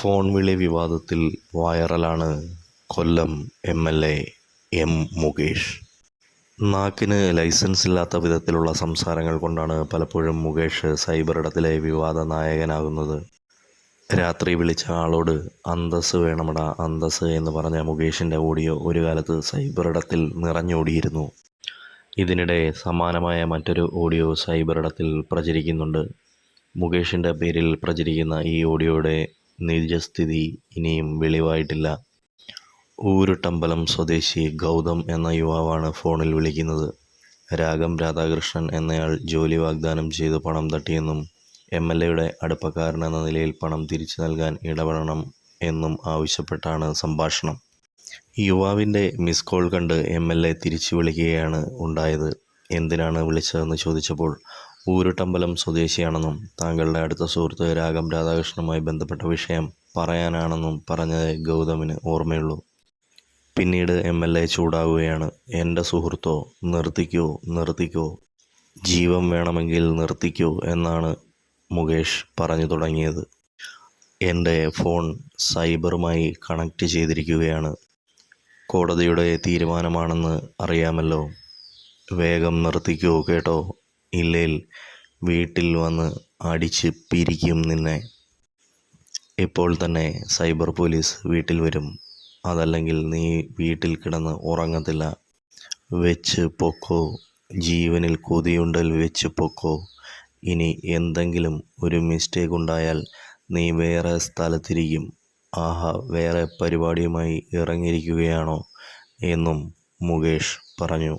Phone വിളി വിവാദത്തിൽ വൈറലാണ് Kollam M L A M Mukesh. നാക്കിന് licence ഇല്ലാത്ത വിധത്തിലുള്ള സംസാരങ്ങൾ കൊണ്ടാണ് പലപ്പോഴും മുകേഷ് സൈബർ ഇടത്തിലെ വിവാദ നായകനാകുന്നത്. രാത്രി വിളിച്ച ആളോട് അന്തസ് വേണമടാ അന്തസ് എന്ന് പറഞ്ഞ മുകേഷിന്റെ ഓഡിയോ ഒരു കാലത്ത് സൈബർ ഇടത്തിൽ നിറഞ്ഞോടിയിരുന്നു. ഇതിനിടെ സമാനമായ മറ്റൊരു ഓഡിയോ സൈബർ ഇടത്തിൽ പ്രചരിക്കുന്നുണ്ട്. മുകേഷിന്റെ പേരിൽ പ്രചരിക്കുന്ന ഈ ഓഡിയോയുടെ നിജസ്ഥിതി ഇനിയും വെളിവായിട്ടില്ല. ഊരുട്ടമ്പലം സ്വദേശി ഗൗതം എന്ന യുവാവാണ് ഫോണിൽ വിളിക്കുന്നത്. രാഗം രാധാകൃഷ്ണൻ എന്നയാൾ ജോലി വാഗ്ദാനം ചെയ്ത് പണം തട്ടിയെന്നും എം എൽ എയുടെ അടുപ്പക്കാരൻ എന്ന നിലയിൽ പണം തിരിച്ചു നൽകാൻ ഇടപെടണം എന്നും ആവശ്യപ്പെട്ടാണ് സംഭാഷണം. യുവാവിന്റെ മിസ് കോൾ കണ്ട് എം എൽ എ തിരിച്ചു വിളിക്കുകയാണ് ഉണ്ടായത്. എന്തിനാണ് വിളിച്ചതെന്ന് ചോദിച്ചപ്പോൾ ഊരുട്ടമ്പലം സ്വദേശിയാണെന്നും താങ്കളുടെ അടുത്ത സുഹൃത്ത് രാഗം രാധാകൃഷ്ണനുമായി ബന്ധപ്പെട്ട വിഷയം പറയാനാണെന്നും പറഞ്ഞത് ഗൗതമിന് ഓർമ്മയുള്ളൂ. പിന്നീട് എം എൽ എ ചൂടാവുകയാണ്. എന്റെ സുഹൃത്തോ നിർത്തിക്കോ നിർത്തിക്കോ. ജീവൻ വേണമെങ്കിൽ നിർത്തിക്കോ എന്നാണ് മുകേഷ് പറഞ്ഞു തുടങ്ങിയത്. എന്റെ ഫോൺ സൈബറുമായി കണക്റ്റ് ചെയ്തിരിക്കുകയാണ്. കോടതിയുടെ തീരുമാനമാണെന്ന് അറിയാമല്ലോ. വേഗം നിർത്തിക്കോ കേട്ടോ. ഇല്ലേൽ വീട്ടിൽ വന്ന് അടിച്ച് പിരിക്കും നിന്നെ. ഇപ്പോൾ തന്നെ സൈബർ പോലീസ് വീട്ടിൽ വരും. അതല്ലെങ്കിൽ നീ വീട്ടിൽ കിടന്ന് ഉറങ്ങത്തില്ല. വെച്ച് പൊക്കോ. ജീവനിൽ കൊതിയുണ്ടൽ വെച്ച് പൊക്കോ. ഇനി എന്തെങ്കിലും ഒരു മിസ്റ്റേക്ക് ഉണ്ടായാൽ നീ വേറെ സ്ഥലത്തിരിക്കും. ആഹാ വേറെ പരിപാടിയുമായി ഇറങ്ങിയിരിക്കുകയാണോ? എന്നും മുകേഷ് പറഞ്ഞു.